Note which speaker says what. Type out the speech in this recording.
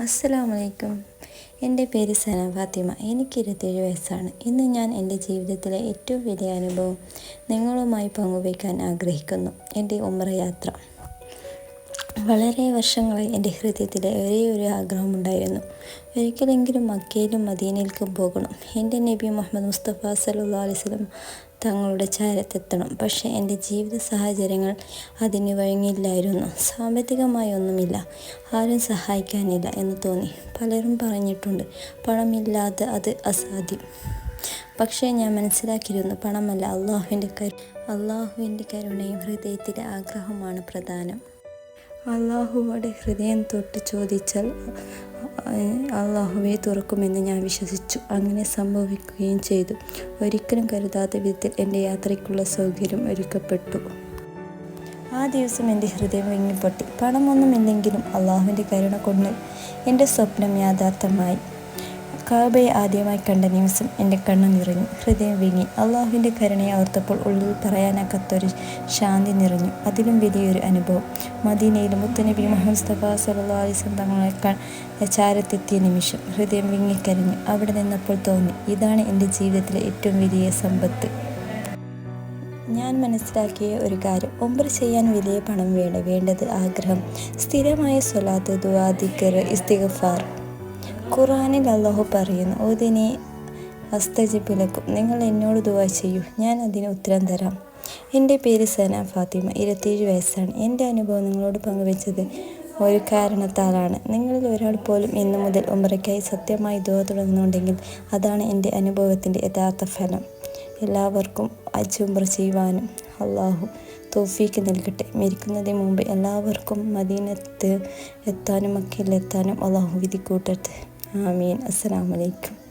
Speaker 1: അസ്സലാമു അലൈക്കും എന്റെ പേര് സന ഫാത്തിമ. എനിക്ക് ഇരുപത്തേഴ് വയസ്സാണ്. ഇന്ന് ഞാൻ എന്റെ ജീവിതത്തിലെ ഏറ്റവും വലിയ അനുഭവം നിങ്ങളുമായി പങ്കുവയ്ക്കാൻ ആഗ്രഹിക്കുന്നു. എന്റെ ഉമ്ര യാത്ര. വളരെ വർഷങ്ങളായി എന്റെ ഹൃദയത്തിൽ ഒരേ ഒരു ആഗ്രഹമുണ്ടായിരുന്നു. ഒരിക്കലെങ്കിലും മക്കയിലും മദീനയിലേക്കും പോകണം. എന്റെ നബി മുഹമ്മദ് മുസ്തഫ സലുല്ലാ അലൈഹി വസല്ലം തങ്ങളുടെ ചാരത്തെത്തണം. പക്ഷേ എന്റെ ജീവിത സാഹചര്യങ്ങൾ അതിന് വഴങ്ങിയില്ലായിരുന്നു. സാമ്പത്തികമായി ഒന്നുമില്ല. ആരും സഹായിക്കാനില്ല എന്ന് തോന്നി. പലരും പറഞ്ഞിട്ടുണ്ട് പണമില്ലാതെ അത് അസാധ്യം. പക്ഷേ ഞാൻ മനസ്സിലാക്കിയിരുന്നു പണമല്ല അള്ളാഹുവിന്റെ കരു അള്ളാഹുവിന്റെ കരുണയും ഹൃദയത്തിലെ ആഗ്രഹമാണ് പ്രധാനം. അള്ളാഹുവോടെ ഹൃദയം തൊട്ട് ചോദിച്ചാൽ അള്ളാഹുവെ തുറക്കുമെന്ന് ഞാൻ വിശ്വസിച്ചു. അങ്ങനെ സംഭവിക്കുകയും ചെയ്തു. ഒരിക്കലും കരുതാത്ത വിധത്തിൽ എന്റെ യാത്രയ്ക്കുള്ള സൗകര്യം ഒരുക്കപ്പെട്ടു. ആ ദിവസം എന്റെ ഹൃദയം വിങ്ങിപ്പൊട്ടി. പണമൊന്നുമില്ലെങ്കിലും അള്ളാഹുവിന്റെ കരുണ കൊണ്ട് എന്റെ സ്വപ്നം യാഥാർത്ഥ്യമായി. കാബയെ ആദ്യമായി കണ്ട നിമിഷം എന്റെ കണ്ണു നിറഞ്ഞു. ഹൃദയം വിങ്ങി. അള്ളാഹുവിന്റെ കരുണയെ ഓർത്തപ്പോൾ ഉള്ളിൽ പറയാനാക്കാത്തൊരു ശാന്തി നിറഞ്ഞു. അതിലും വലിയൊരു അനുഭവം. മദീനയിൽ മുത്തനബി മുഹമ്മദ് മുസ്തഫ സല്ലാ അലിസ്ലം ചാരത്തെത്തിയ നിമിഷം ഹൃദയം വിങ്ങിക്കരഞ്ഞു അവിടെ നിന്നപ്പോൾ തോന്നി ഇതാണ് എന്റെ ജീവിതത്തിലെ ഏറ്റവും വലിയ സമ്പത്ത്. ഞാൻ മനസ്സിലാക്കിയ ഒരു കാര്യം ഒമ്പർ ചെയ്യാൻ വലിയ പണം വേണം വേണ്ടത് ആഗ്രഹം സ്ഥിരമായ സ്വലാത്ത് ദുവാദിക്കർ ഇസ്തിഗഫാർ. ഖുറാനിൽ അള്ളാഹു പറയുന്നു ഓതിനെ അസ്തജിബുലക്കും നിങ്ങൾ എന്നോട് ദുവാ ചെയ്യൂ ഞാൻ അതിന് ഉത്തരം തരാം. എന്റെ പേര് സന ഫാത്തിമ ഇരുപത്തിയേഴ് വയസ്സാണ്. എന്റെ അനുഭവം നിങ്ങളോട് പങ്കുവെച്ചത് ഒരു കാരണത്താലാണ്. നിങ്ങളിൽ ഒരാൾ പോലും ഇന്നു മുതൽ ഉമ്രയ്ക്കായി സത്യമായി ദുവ തുടങ്ങുന്നുണ്ടെങ്കിൽ അതാണ് എന്റെ അനുഭവത്തിന്റെ യഥാർത്ഥ ഫലം. എല്ലാവർക്കും അജുംബ്ര ചെയ്യുവാനും അള്ളാഹു തോഫീക്ക് നൽകട്ടെ. മരിക്കുന്നതിന് മുമ്പ് എല്ലാവർക്കും മദീനത്ത് എത്താനും മക്കയിലെത്താനും അള്ളാഹു വിധി കൂട്ടട്ടെ ആമീൻ. അസ്സലാമലൈക്കും